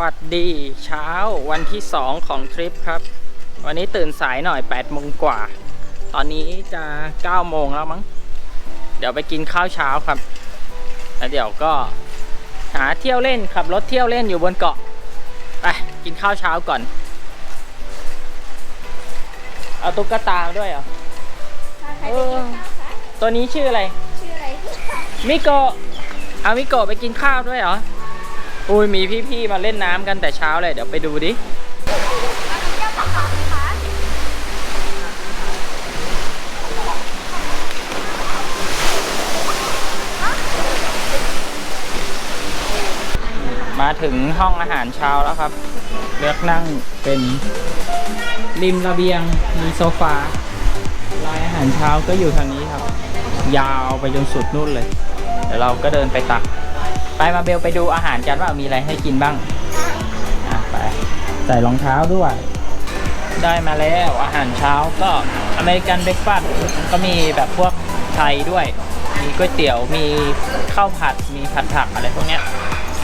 วัสดีเช้าวันที่ 2 ของทริปครับ วันนี้ตื่นสายหน่อย8โมงกว่า ตอนนี้จะ9โมงแล้วมั้ง เดี๋ยวไปกินข้าวเช้าครับ แล้วเดี๋ยวก็หาเที่ยวเล่นขับรถเที่ยวเล่นอยู่บนเกาะ ไปกินข้าวเช้าก่อน เอาตุ๊กตามาด้วยเหรอใครไปกินข้าวคะตัวนี้ชื่ออะไร ชื่ออะไร มิโกะเอามิโกะไปกินข้าวด้วยเหรอ อุ้ยมีพี่ๆมาเล่นน้ำกันแต่เช้าเลย เดี๋ยวไปดูดิมาเที่ยวกับเขาไหมคะมาถึงห้องอาหารเช้าแล้วครับ เลือกนั่งเป็นริมระเบียงมีโซฟาลายอาหารเช้าก็อยู่ทางนี้ครับ ยาวไปจนสุดนู่นเลย เดี๋ยวเราก็เดินไปตัก ไปมาเบลไปดูอาหารกันว่ามีอะไรให้กินบ้างอะไปใส่รองเท้าด้วย ได้มาแล้วอาหารเช้าก็อเมริกันเบรกฟาสต์ก็มีแบบพวกไทยด้วย มีก๋วยเตี๋ยวมีข้าวผัดมีผัดผักอะไรพวกเนี้ย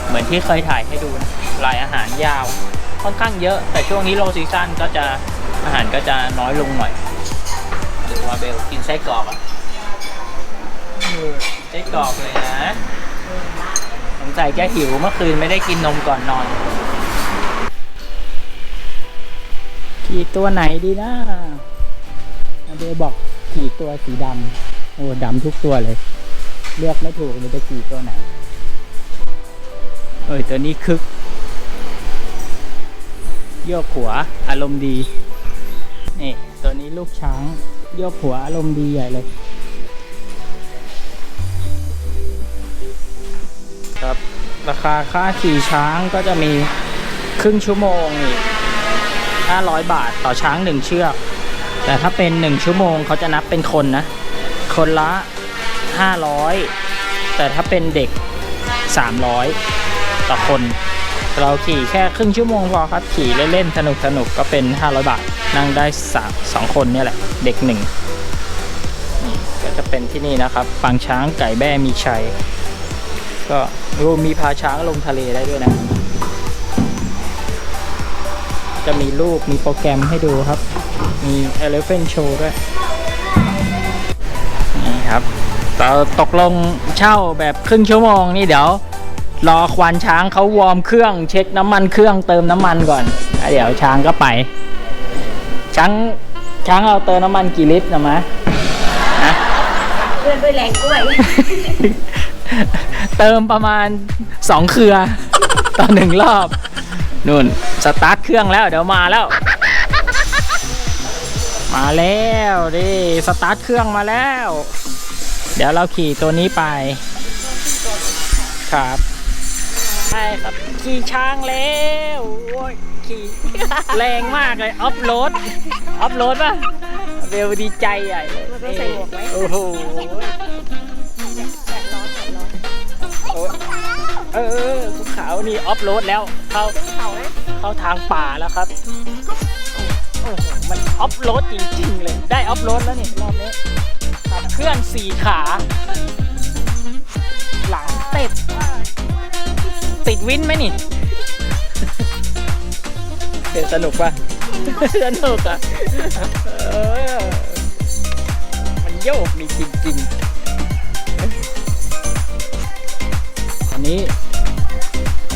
เหมือนที่เคยถ่ายให้ดูนะรายอาหารยาว ค่อนข้างเยอะ แต่ช่วงนี้โลซีซั่นก็จะอาหารก็จะน้อยลงหน่อยดูว่าเบลกินไส้กรอกอะเออไส้กรอกเลยนะ สงสัยแกหิวเมื่อคืนไม่ได้กินนมก่อนนอน ขี่ตัวไหนดีนะเบลบอกขี่ตัวสีดำโอ้ดำทุกตัวเลย เลือกไม่ถูกเลยจะขี่ตัวไหน เอ้ยตัวนี้คึก โยกหัวอารมณ์ดี นี่ ตัวนี้ลูกช้าง โยกหัวอารมณ์ดีใหญ่เลย ราคาค่าขี่ช้างก็จะมีครึ่งชั่วโมงอีก500 บาทต่อช้างหนึ่งเชือก แต่ถ้าเป็น1ชั่วโมงเขาจะนับเป็นคนนะ คนละ 500 แต่ถ้าเป็นเด็ก 300 ต่อคน เราขี่แค่ครึ่งชั่วโมงพอครับขี่เล่นๆสนุกสนุกๆก็เป็น 500 บาท นั่งได้สองคนเนี่ยแหละ เด็กหนึ่งก็จะเป็นที่นี่นะครับ ปางช้างไก่แบ้มีชัย ก็รวมมีพาช้างลงทะเลได้ด้วยนะ จะมีรูปมีโปรแกรมให้ดูครับ มี Elephant Show ด้วย นี่ครับเราตกลงเช่าแบบครึ่งชั่วโมงนี่เดี๋ยว รอควานช้างเขาวอร์มเครื่องเช็คน้ำมันเครื่องเติมน้ำมันก่อนแล้วเดี๋ยวช้างก็ไป ช้างช้างเราเติมน้ำมันกี่ลิตรนะมะฮะเพื่อนด้วยแรงกล้วย เติมประมาณสองเครือ ต่อหนึ่งรอบนู่นสตาร์ทเครื่องแล้วเดี๋ยวมาแล้ว มาแล้วดิสตาร์ทเครื่องมาแล้ว เดี๋ยวเราขี่ตัวนี้ไป ครับใช่ครับ ขี่ช้างแล้วโอ้ยขี่แรงมากเลยออฟโรดออฟโรดป่ะเบลดีใจใหญ่เลยมันต้องใส่หมวกไหมโอ้โห เออภูเขานี่ออฟโรดแล้ว เข้าเขานะเข้าทางป่าแล้วครับโอ้โหมันออฟโรดจริงๆเลย ได้ออฟโรดแล้วนี่รอบนี้ขับเคลื่อนสี่ขา หลังเติดติดวินไหมนี่เดี๋ยวสนุกปะสนุกอะมันโยกนี่จริงๆ นนี้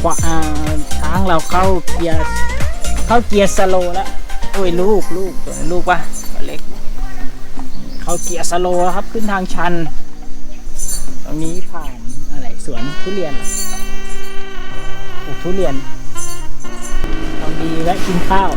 ขวาอ่าช้างเราเข้าเกียร์เข้าเกียร์สโลว์แล้วโอ้ยลูกลูกตัวนั้นลูกปะตัวเล็ก เข้าเกียร์สโลว์แล้วครับขึ้นทางชัน ตรงนี้ผ่านอะไรสวนทุเรียนเหรอปลูกทุเรียนตรงดีแวะกินข้าว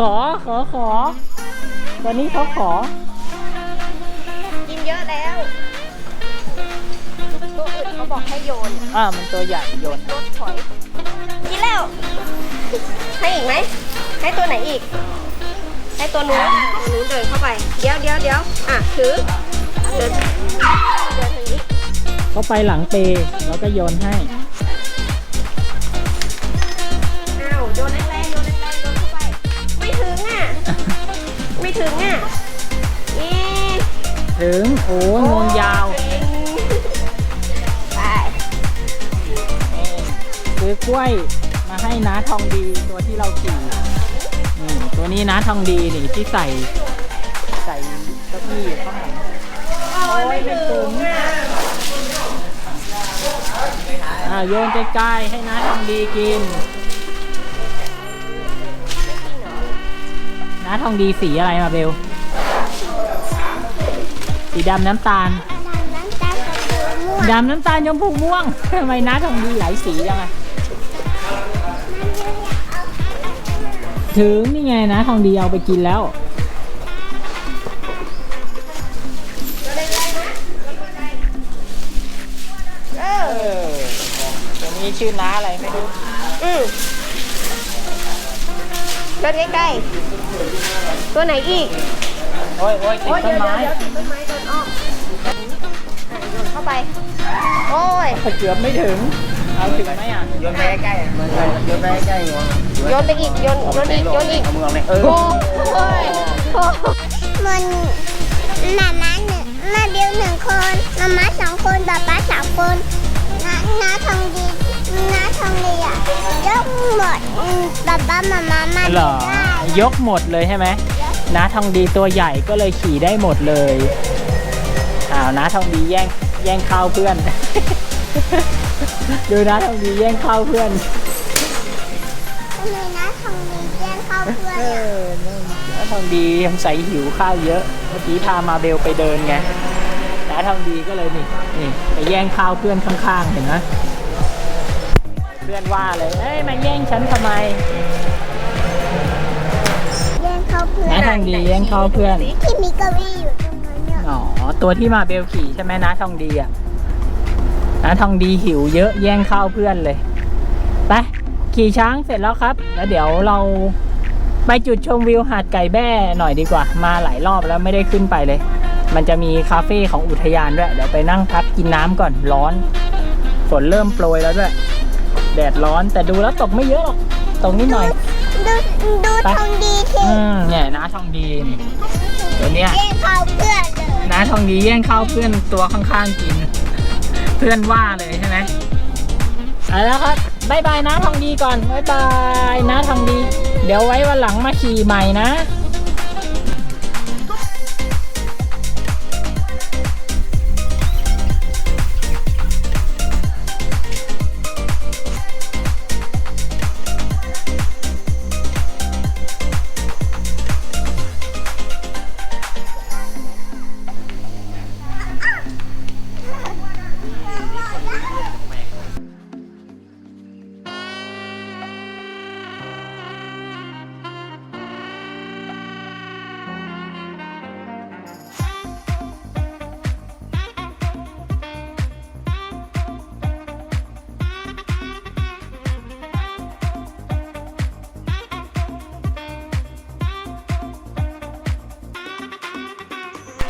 ขอขอขอตอนนี้เขาขอ กินเยอะแล้ว ตัวอื่นเขาบอกให้โยนอ่ามันตัวใหญ่โยนรถถอย กินแล้ว ให้อีกไหม ให้ตัวไหนอีก ให้ตัวนู้นตัวนู้นเดินเข้าไป เดี๋ยวเดี๋ยวเดี๋ยวอะถือ เดินเดินทางนี้ เขาไปหลังเปแล้วก็โยนให้ ถึง โอ้ยงวงยาวไปนี่ซื้อกล้วยมาให้น้าทองดีตัวที่เราขี่นี่ตัวนี้น้าทองดีนี่ที่ใส่ ใส่เก้าอี้ข้างหลังโอ้ยไม่ถึงอ่าโยนใกล้ๆให้น้าทองดีกิน น้าทองดีสีอะไรมาเบล สีดำน้ำตาลดำน้ำตาลชมพูม่วงทำไมน้าทองดีหลายสีจังอะถึงนี่ไงนะทองดีเอาไปกินแล้ว เอเอออตัวนี้ชื่อน้าอะไรไม่รู้ อืมเดินใกล้ๆตัวไหนอีก โอ้ยโอ้ยติดโอ้ยต้เดี๋นยวไม้ เข้าไป โอ้ย เกือบไม่ถึง เอาถึงไหมอะโยนไปใกล้ๆมันโยนไปใกล้ๆหัวโยนไปอีก โยน โยนอีก โยนอีกเอามือเอาเลยเออโอ้ยโอ้ยมันมาม่าหนึ่งมาเบลหนึ่งคนมาม่าสองคนป๊าป๊าสามคนน้าน้าทองดีน้าทองดีอะยกหมดอืมป๊าป๊ามาม่ามาเหรอได้ยกหมดเลยใช่ไหมน้าทองดีตัวใหญ่ก็เลยขี่ได้หมดเลยอ้าวน้าทองดีแย่ง แย่งข้าวเพื่อน ดูน้าทองดีแย่งข้าวเพื่อนทำไมน้าทองดีแย่งเข้าเพื่อนเออะอน้าทองดีสงสัยหิวข้าวเยอะ เมื่อกี้พามาเบลไปเดินไงน้าทองดีก็เลยนี่นี่ไปแย่งข้าวเพื่อนข้างๆเห็นไหมเพื่อนว่าเลยเอ้ยมาแย่งฉันทำไมแย่งเข้าเพื่อนน้าทองดีแย่งข้าวเพื่อนที่มีเก้าอี้อยู่ตรงนั้นเนี่ยอ๋อ ตัวที่มาเบลขี่ใช่ไหมน้าทองดีอะน้าทองดีหิวเยอะแย่งข้าวเพื่อนเลยไปขี่ช้างเสร็จแล้วครับ แล้วเดี๋ยวเราไปจุดชมวิวหาดไก่แบ้หน่อยดีกว่า มาหลายรอบแล้วไม่ได้ขึ้นไปเลย มันจะมีคาเฟ่ของอุทยานด้วย เดี๋ยวไปนั่งพักกินน้ำก่อนร้อน ฝนเริ่มโปรยแล้วด้วย แดดร้อนแต่ดูแล้วตกไม่เยอะหรอกตกนิดหน่อย ดูดูไปทองดีที่อืมเนี่ยน้าทองดีนี่ตัวเนี้ยแย่งเข้าเพื่อนเลย น้าทองดีแย่งข้าวเพื่อนตัวข้างๆกิน เพื่อนว่าเลยใช่ไหมเอาแล้วครับบายบายน้าทองดีก่อนบายบายน้าทองดี เดี๋ยวไว้วันหลังมาขี่ใหม่นะ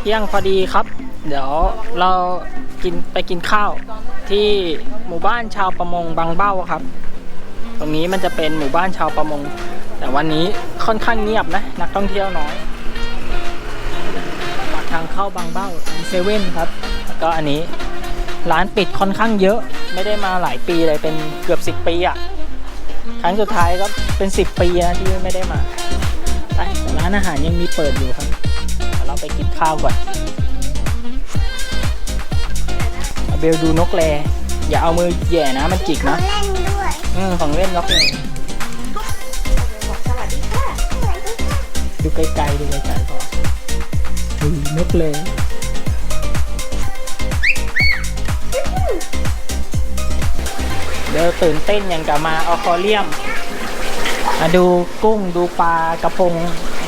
เที่ยงพอดีครับ เดี๋ยวเรากินไปกินข้าวที่หมู่บ้านชาวประมงบางเบ้าครับ ตรงนี้มันจะเป็นหมู่บ้านชาวประมง แต่วันนี้ค่อนข้างเงียบนะนักท่องเที่ยวน้อยปากทางเข้าบางเบ้าเซเว่นครับแล้วก็อันนี้ร้านปิดค่อนข้างเยอะ ไม่ได้มาหลายปีเลยเป็นเกือบ 10 ปีอะ่ะครั้งสุดท้ายก็เป็น 10 ปีนะที่ไม่ได้มาแต่ร้านอาหารยังมีเปิดอยู่ครับ ข้าวก่อนเอาเบลดูนกแรอย่าเอามือแหย่นะมันจิกเขานะเล่นด้วยอืมของเล่นนกแรบอกสวัสดีค่ะดูไกลๆดูไกลๆพออุ้ยนกแรเดี๋ยวตื่นเต้นอย่างกับมาออคอเรียมมาดูกุ้งดูปลากระพง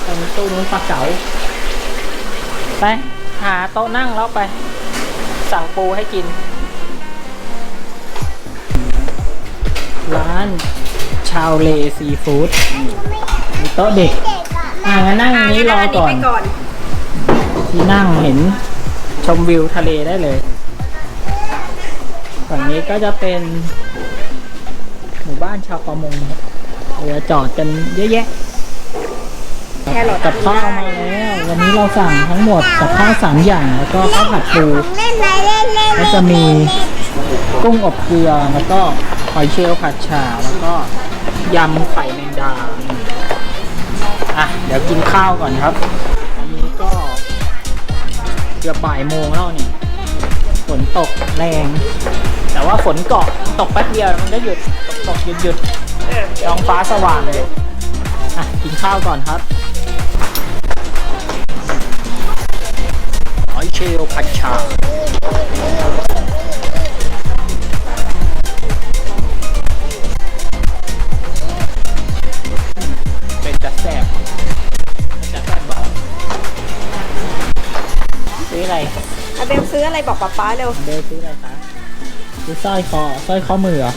ตรงตู้นู้นปลาเก๋า ไป หาโต๊ะนั่งแล้วไป สั่งปูให้กิน ร้าน ชาวเลซีฟู้ดมีโต๊ะเด็กเด็กอะอ่างั้นนั่งอันนี้รอก่อนไปก่อน ที่นั่งเห็นชมวิวทะเลได้เลย ฝั่งนี้ก็จะเป็น หมู่บ้านชาวประมงครับเรือจอดกันเยอะแยะแค รอทกับข้าวมาแล้ว วันนี้เราสั่งทั้งหมดกับข้าวสามอย่างแล้วก็ข้าวผัดปูเล่นไปเล่นเล่นก็จะมีกุ้งอบเกลือแล้วก็หอยเชลล์ผัดฉ่าแล้วก็ยำไข่แมงดาอะเดี๋ยวกินข้าวก่อนครับอันนี้ก็เกือบบ่ายโมงแล้วนี่ฝนตกแรง แต่ว่าฝนเกาะตกแป๊บเดียวมันก็หยุดตกตกหยุดหยุดท้องฟ้าสว่างเลยอะกินข้าวก่อนครับ หอยเชลล์ผัดฉ่าเป็นจะแสบจะแสบบอกซื้ออะไรอาเบลซื้ออะไรบอกป๊าป๊าเร็วเบลซื้ออะไรคะซื้อสร้อยคอสร้อยข้อมือเหรอ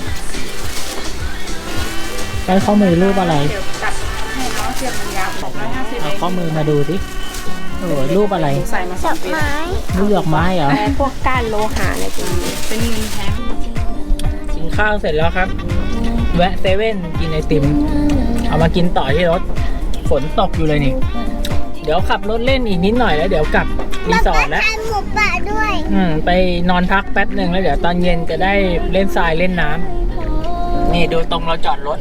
สร้อยข้อมือรูปอะไร เดี๋ยวตัดให้น้องเสียบมันยาวส องร้อยห้าสิบเอาข้อมือมาดูสิโอ้ยรูปอะไร ใส่มาสดอองกปีไม้รูปดอกไม้เหรอแต่พวกก้านโลหะอะไรพวกนี้เป็นเงินแท้งกินข้าวเสร็จแล้วครับ แวะเซเว่นกินไอติม เอามากินต่อที่รถ ฝนตกอยู่เลยนี่ เดี๋ยวขับรถเล่นอีกนิดหน่อยแล้วเดี๋ยวกลับรีสอร์ทแล้วทานหมูป่าด้วยอืมไปนอนพักแป๊บหนึ่งแล้วเดี๋ยวตอนเย็นจะได้เล่นทรายเล่นน้ำนี่ดูตรงเราจอดรถ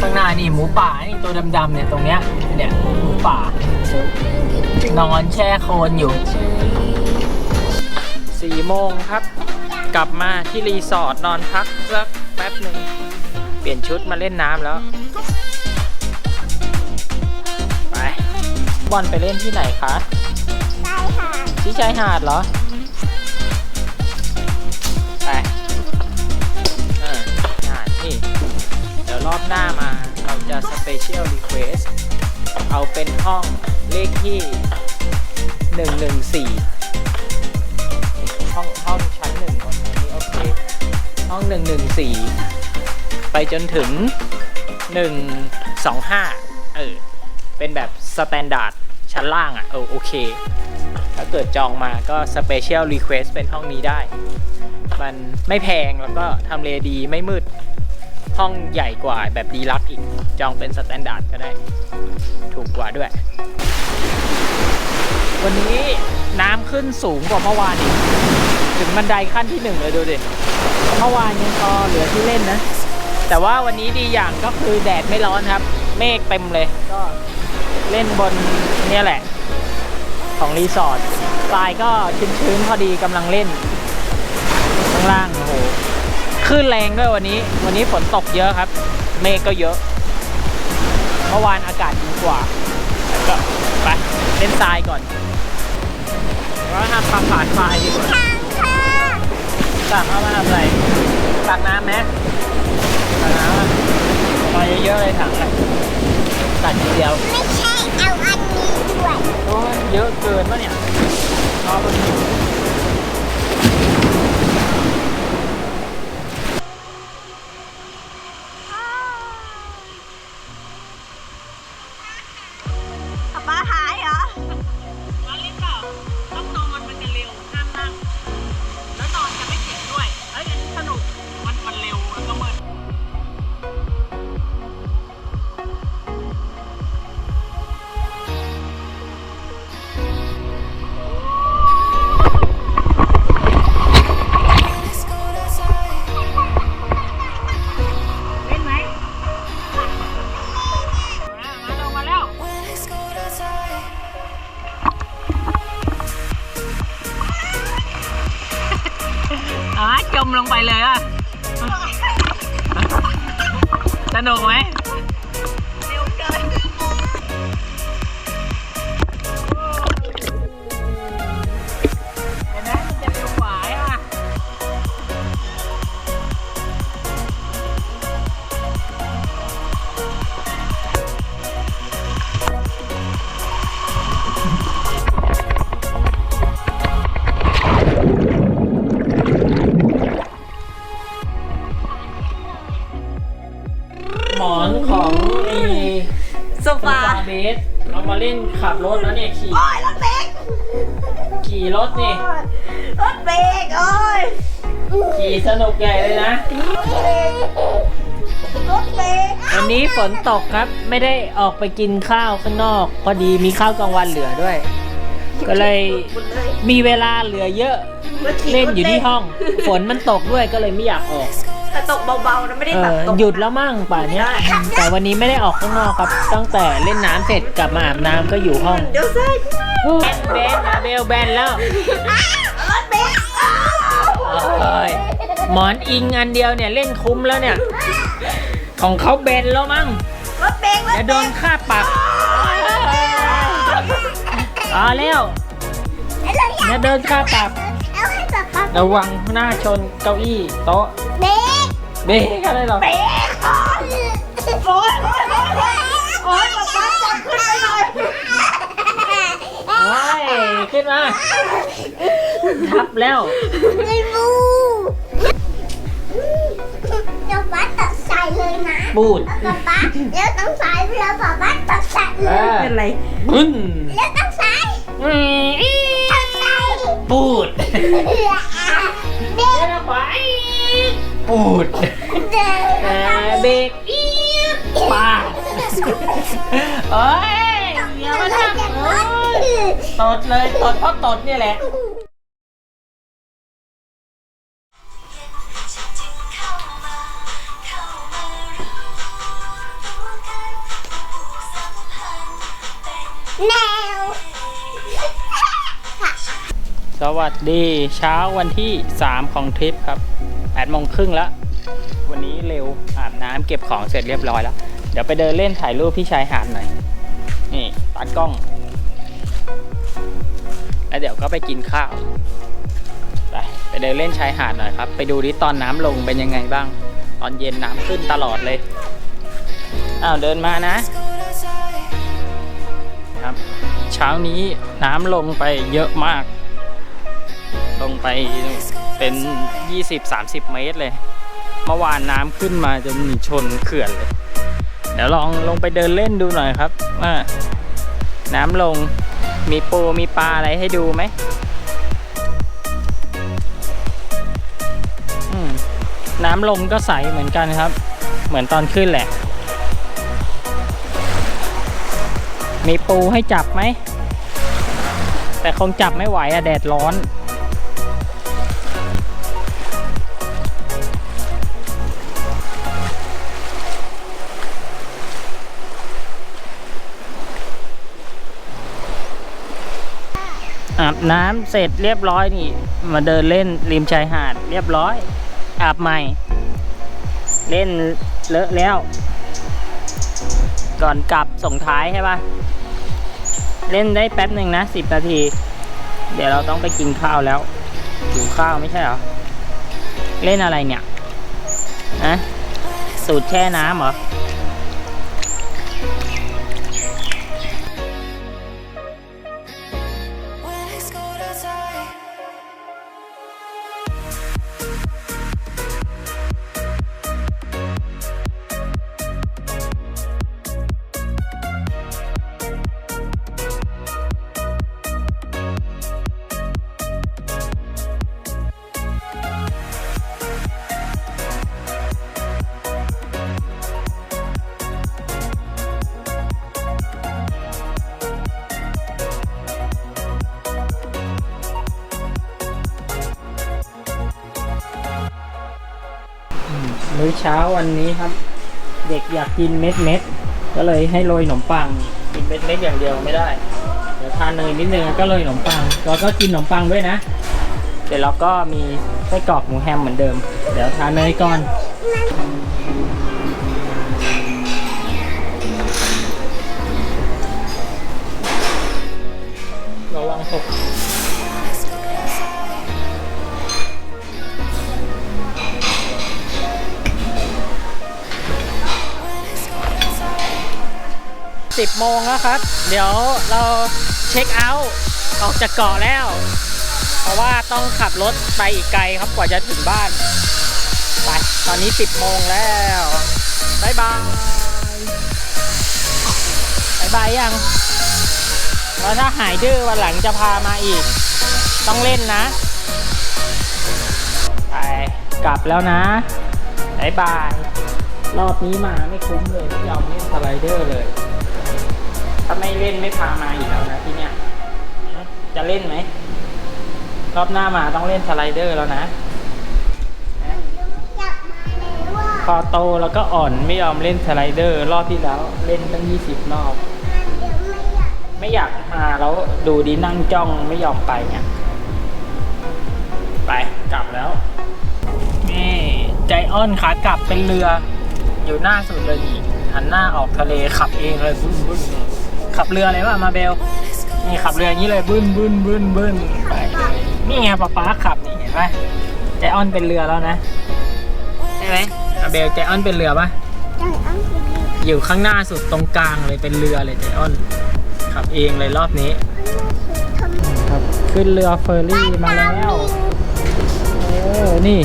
ข้างหน้านี่หมูป่านี่ตัวดำๆเนี่ยตรงเนี้ย เนี่ยหมูป่านอนแช่โคลนอยู่สี่โมงครับ กลับมาที่รีสอร์ทนอนพักสักแป๊บหนึ่ง เปลี่ยนชุดมาเล่นน้ำแล้ว ไป บอลไปเล่นที่ไหนคะใช่ค่ะที่ชายหาดเหรอ ไปเออหาดนี่ เดี๋ยวรอบหน้ามาเราจะสเปเชียลรีเควส เอาเป็นห้องเลขที่ 114 ห้องห้องชั้นหนึ่งก่อนอันนี้โอเค ห้อง 114 ไปจนถึง 125 เออ เป็นแบบสแตนดาร์ดชั้นล่างอะเออโอเค ถ้าเกิดจองมาก็ Special Request เป็นห้องนี้ได้ มันไม่แพงแล้วก็ทำเลดีไม่มืด ห้องใหญ่กว่าแบบดีลักอีก จองเป็นสแตนดาร์ดก็ได้ ถูกกว่าด้วย วันนี้น้ำขึ้นสูงกว่าเมื่อวานอีก ถึงบันไดขั้นที่หนึ่งเลยดูดิเมื่อวานยังพอเหลือที่เล่นนะ แต่ว่าวันนี้ดีอย่างก็คือแดดไม่ร้อนครับ เมฆเต็มเลย ก็เล่นบนเนี่ยแหละ ของรีสอร์ททรายก็ชื้นๆพอดีกำลังเล่น ข้างล่างโอ้โห คลื่นแรงด้วยวันนี้ วันนี้ฝนตกเยอะครับ เมฆก็เยอะเมื่อวานอากาศดีกว่าแล้วก็ไปเล่นทรายก่อนแล้วทำความผ่านทรายดีกว่าทางค่ะตักเอามาทำอะไรตักน้ำไหมตักน้ำอะมาเยอะๆเลยถังอะตักทีเดียว ไม่ใช่เอาอันนี้ด้วยโอ้ยเยอะเกินปะเนี่ยรอมันอยู่ป๊ ใหญ่เลยนะ รถเบรกวันนี้ฝนตกครับ ไม่ได้ออกไปกินข้าวข้างนอก พอดีมีข้าวกลางวันเหลือด้วย ก็เลยหมดเลยมีเวลาเหลือเยอะ มาขี่เล่นอยู่ที่รถห้อง ฝนมันตกด้วยก็เลยไม่อยากออก แต่ตกเบาๆนะไม่ได้เอแบบอตกหยุดแล้วมั่งป่านเนี้ย แต่วันนี้ไม่ได้ออกข้างนอกครับ ตั้งแต่เล่นน้ำเสร็จกลับมาอาบน้ำก็อยู่ห้องเดี๋ยวใส่แบนนะเบลแบนแล้วรถเบรกอ้าวเอ้ย หมอนอิงอันเดียวเนี่ยเล่นคุ้มแล้วเนี่ย ของเขาแบนแล้วมั้งรถเบรกรถเดี๋ยวเบโดรนกค่าปรับเอาแล้วเดี๋ยวโดนค่าปรับ เอาให้ป๊าป๊าระวังหน้าชนเก้าอี้โต๊ะเบรกเบรกอะไรหรอเบรกโอ้ยโอ้ยโอ้ยโอ้ยโอ้ยป๊าป๊าจับขึ้นไปหน่อยโอ้ยขึ้นมาทับแล้วไม่รู้ เดี๋ยวป๊าตัดใส่เลยนะปูดแล้วป๊าป๊าเดี๋ยวต้องใส่แล้วป๊าป๊าตัดใส่เลเอยอเป็นไรบึ้นแล้วต้องใส่อืมต้องใส่ปูดเด็กปูดเด็กเออเบรกอี๊ดปาดเอ้ยอย่ามาทำเอ้ยตดเลยตดเพราะตดเนี่ยแหละ แนวสวัสดีเช้าวันที่ 3 ของทริปครับ8โมงครึ่งแล้ว วันนี้เร็วอาบน้ำเก็บของเสร็จเรียบร้อยแล้ว เดี๋ยวไปเดินเล่นถ่ายรูปที่ชายหาดหน่อย นี่ตัดกล้อง แล้วเดี๋ยวก็ไปกินข้าว ไปไปเดินเล่นชายหาดหน่อยครับ ไปดูดิตอนน้ำลงเป็นยังไงบ้าง ตอนเย็นน้ำขึ้นตลอดเลย อ้าวเดินมานะ เช้านี้น้ำลงไปเยอะมาก ลงไปเป็น 20-30 เมตรเลย เมื่อวานน้ำขึ้นมาจนชนเขื่อนเลย เดี๋ยวลองลงไปเดินเล่นดูหน่อยครับว่าน้ำลงมีปูมีปลาอะไรให้ดูไหมอืมน้ำลงก็ใสเหมือนกันครับ เหมือนตอนขึ้นแหละ มีปูให้จับไหม แต่คงจับไม่ไหวอะแดดร้อน อาบน้ำเสร็จเรียบร้อยนี่ มาเดินเล่นริมชายหาดเรียบร้อย อาบใหม่ เล่นเลอะแล้ว ก่อนกลับส่งท้ายใช่ปะ เล่นได้แป๊บหนึ่งนะสิบนาที เดี๋ยวเราต้องไปกินข้าวแล้วหิวข้าวไม่ใช่เหรอ เล่นอะไรเนี่ยอะสูตรแช่น้ำเหรอ วันนี้ครับ เด็กอยากกินเม็ดเม็ดก็เลยให้โรยขนมปังกินเม็ดเม็ดอย่างเดียวไม่ได้ เดี๋ยวทานเนยนิดนึงก็โรยขนมปังเราก็กินขนมปังด้วยนะเดี๋ยวเราก็มีไส้กรอกหมูแฮมเหมือนเดิม เดี๋ยวทานเนยก่อน โมงแล้วครับ เดี๋ยวเราเช็คเอาท์ออกจากเกาะแล้ว เพราะว่าต้องขับรถไปอีกไกลครับกว่าจะถึงบ้าน ไป ตอนนี้ 10โมงแล้วบายบายบายบายยัง แล้วถ้าหายดื้อวันหลังจะพามาอีก ต้องเล่นนะ ไป กลับแล้วนะบายบาย รอบนี้มาไม่คุ้มเลยไม่ยอมเล่นสไลเดอร์เลย ถ้าไม่เล่นไม่พามาอีกแล้วนะที่เนี้ยจะเล่นไหม รอบหน้ามาต้องเล่นสไลเดอร์แล้วนะจับมาเลยว่าพอโตแล้วก็อ่อนไม่ยอมเล่นสไลเดอร์ รอบที่แล้วเล่นตั้ง20รอบเดี๋ยวไม่อยากไม่อยากมาแล้วดูดีนั่งจ้องไม่ยอมไปเนี่ยไปกลับแล้วนี่ใจอ้อนขากลับเป็นเรือ อยู่หน้าสุดเลยนี่หันหน้าออกทะเลขับเองเลยบึ้นบึ้น ขับเรืออะไรวะมาเบลนี่ขับเรืออย่างนี้เลยบึ้นบึ้นบึ้นบึ้นไปเลยนี่ไงป๊าป๊าขับนี่เห็นไหมใจอ้อนเป็นเรือแล้วนะใช่ไหมมาเบลใจอ้อนเป็นเรือปะจังอังกฤษอยู่ข้างหน้าสุดตรงกลางเลยเป็นเรือเลยใจอ้อนขับเองเลยรอบนี้ทำครับขึ้นเรือเฟอร์รี่มาแล้วเออนี่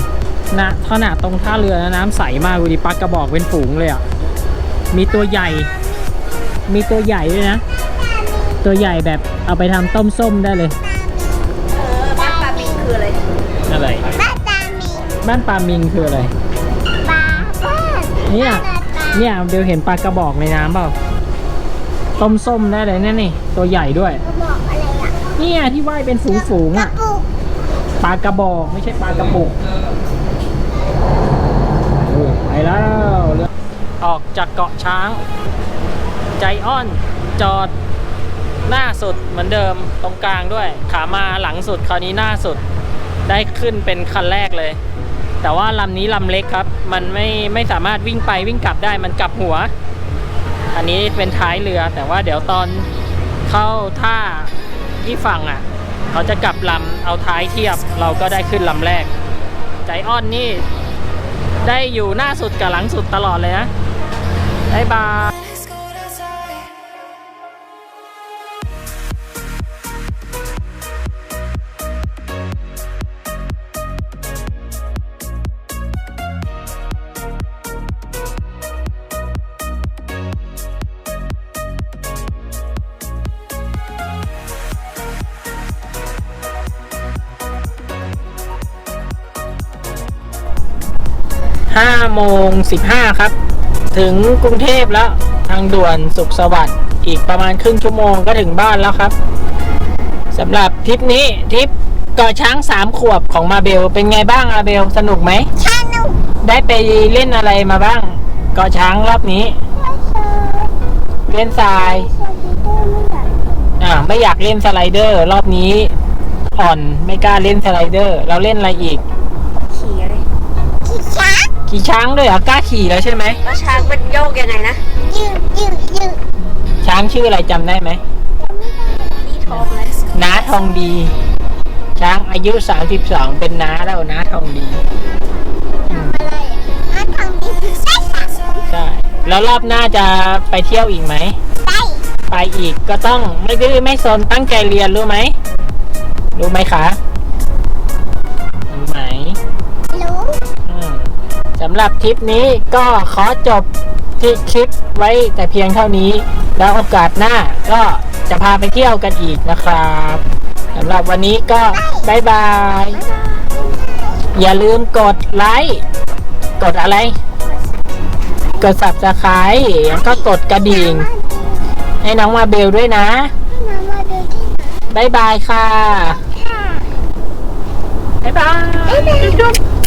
นะขนาดตรงท่าเรือนะน้ำใสมากดูดิปลากระบอกเป็นฝูงเลยอะมีตัวใหญ่ มีตัวใหญ่ด้วยนะ ตัวใหญ่แบบเอาไปทำต้มส้มได้เลยเออบ้านปลาบินคืออะไรอะไร บ้านตามีบ้านปลามิงคืออะไร ปลาบ้านเนี่ยบ้านตาเนี่ยเบลเห็นปลากระบอกในน้ำเปล่า ต้มส้มได้เลยเนี่ยนี่ ตัวใหญ่ด้วยเขาบอกอะไรอะเนี่ยที่ว่ายเป็นฝูงๆกระอะ ปุกปลากระบอกไม่ใช่ปลากระปุกโอ้ไปแล้วเรือออกจากเกาะช้าง ใจอ้อนจอดหน้าสุดเหมือนเดิมตรงกลางด้วย ขามาหลังสุดคราวนี้หน้าสุดได้ขึ้นเป็นคันแรกเลย แต่ว่าลำนี้ลำเล็กครับ มันไม่ไม่สามารถวิ่งไปวิ่งกลับได้มันกลับหัว อันนี้เป็นท้ายเรือ แต่ว่าเดี๋ยวตอนเข้าท่าที่ฝั่งอะ เขาจะกลับลำเอาท้ายเทียบเราก็ได้ขึ้นลำแรก ใจอ้อนนี่ ได้อยู่หน้าสุดกับหลังสุดตลอดเลยนะบายบาย 5โมง15 ครับ ถึงกรุงเทพแล้ว ทางด่วนสุขสวัสดิ์อีกประมาณครึ่งชั่วโมงก็ถึงบ้านแล้วครับสำหรับทริปนี้ทริปเกาะช้างสามขวบของมาเบล เป็นไงบ้างอาเบลสนุกไหมชานุกได้ไปเล่นอะไรมาบ้างเกาะช้างรอบนี้ เล่นทรายอ่าไม่อยากเล่นสไลเดอร์ รอบนี้อ่อนไม่กล้าเล่นสไลเดอร์ เราเล่นอะไรอีก ขี่ช้างด้วยเหรอกล้าขี่แล้วใช่ไหม แล้วช้างมันโยกยังไงนะ ยืดยืดยืดช้างชื่ออะไรจำได้ไหม นี่ทองเลยน้าทองดี ช้างอายุ 32 เป็นน้าแล้วน้าทองดี ทำอะไรอะมาทำดีได้สามใช่ แล้วรอบหน้าจะไปเที่ยวอีกไหม ได้ไปอีกก็ต้องไม่ดื้อไม่สนตั้งใจเรียนรู้ไหม รู้ไหมคะ สำหรับทริปนี้ก็ขอจบที่คลิปไว้แต่เพียงเท่านี้ แล้วโอกาสหน้าก็จะพาไปเที่ยวกันอีกนะครับสำหรับวันนี้ก็บายบาย อย่าลืมกดไลค์กดอะไร กด subscribe แล้วก็กดกระดิ่ง ให้น้องมาเบลด้วยนะให้มามาดูที่ไหนบายบายค่ะค่ะบายบายบ๊ายบาย